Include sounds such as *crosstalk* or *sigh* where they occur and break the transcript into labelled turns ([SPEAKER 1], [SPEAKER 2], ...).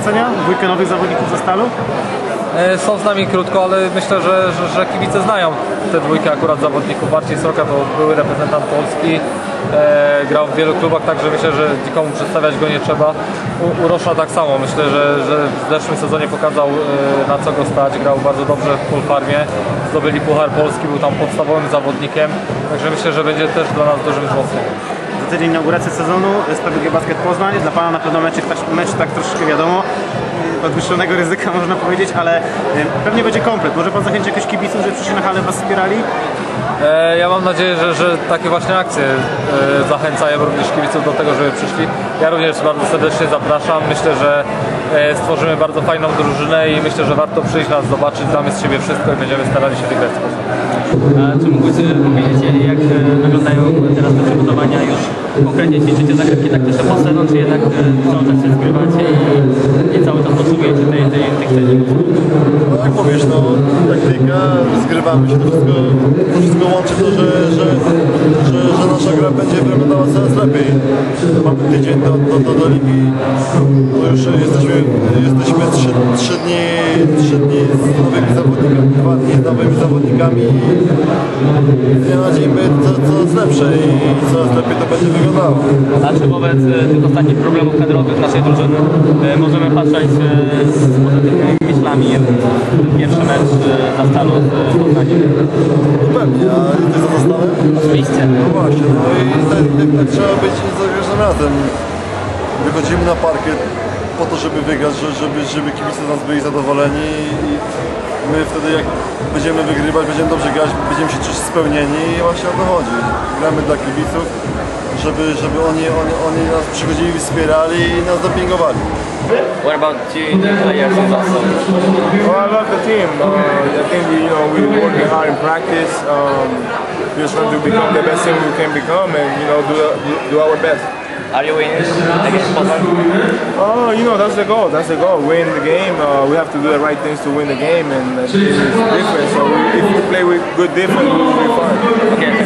[SPEAKER 1] Ocenia dwójkę nowych zawodników ze Stalu?
[SPEAKER 2] E, Są z nami krótko, ale myślę, że, że, że kibice znają tę dwójkę akurat zawodników. Bardziej Soka to były reprezentant Polski, e, grał w wielu klubach, także myślę, że nikomu przedstawiać go nie trzeba. U, Urosza tak samo, myślę, że, że w zeszłym sezonie pokazał e, na co go stać, grał bardzo dobrze w Polfarmie, zdobyli Puchar Polski, był tam podstawowym zawodnikiem, także myślę, że będzie też dla nas dużym wzmocnieniem.
[SPEAKER 1] Za tydzień inauguracja sezonu z PWG Basket Poznań. Dla Pana na pewno mecz, mecz tak troszeczkę wiadomo. Podwyższonego ryzyka *laughs* można powiedzieć, ale y, pewnie będzie komplet. Może Pan zachęcić jakichś kibiców, żeby przyszli na halę Was wspierali?
[SPEAKER 2] E, Ja mam nadzieję, że, że takie właśnie akcje e, zachęcają również kibiców do tego, żeby przyszli. Ja również bardzo serdecznie zapraszam. Myślę, że e, stworzymy bardzo fajną drużynę i myślę, że warto przyjść nas zobaczyć, damy z siebie wszystko i będziemy starali się wygrać
[SPEAKER 3] czy mógłbyś powiedzieć, jak e, wyglądają teraz te przygotowania? Już konkretnie ćwiczycie zagrywki taktyczne po sezon, czy jednak e, cały czas się zgrywacie i, i cały czas potrzebujecie tej, tej, tych treningów?
[SPEAKER 4] No jak powiesz, no taktyka, zgrywamy się, to wszystko, wszystko łączy to, że, że, że, że nasza gra będzie wyglądała coraz lepiej. Mamy tydzień do, do, do, do ligi, to już jesteśmy, jesteśmy trzy, trzy, dni, trzy dni z nowymi zawodnikami, nowymi zawodnikami i z dnia na dzień będzie coraz lepsze i coraz lepiej to będzie wyglądało.
[SPEAKER 3] A czy wobec e, tych ostatnich problemów kadrowych naszej drużyny e, możemy patrzeć e, z pozytywnymi myślami pierwszy mecz na stalu z Poznaniem?
[SPEAKER 4] Pewnie, a ty za dostałem?
[SPEAKER 3] Oczywiście.
[SPEAKER 4] No właśnie, no i tak, tak, tak trzeba być za każdym razem. Wychodzimy na parkiet po to, żeby wygrać, że- żeby, żeby kibice z nas byli zadowoleni i my wtedy jak będziemy wygrywać, będziemy dobrze grać, będziemy się czuć spełnieni i właśnie o to chodzi. Gramy dla kibiców, żeby, żeby oni, oni, oni nas przychodzili, wspierali i nas dopingowali.
[SPEAKER 3] What about you, the players awesome.
[SPEAKER 5] Well, I love the team. Uh, I think we, you know, we're working hard in practice. Um, just trying to become the best team we can become, and you know, do do our best.
[SPEAKER 3] Are you winning against Poznań?
[SPEAKER 5] Oh, you know, that's the goal. That's the goal. Win the game. Uh, we have to do the right things to win the game, and uh, this is different. So we, if we play with good defense, we will be fine.
[SPEAKER 3] Okay, so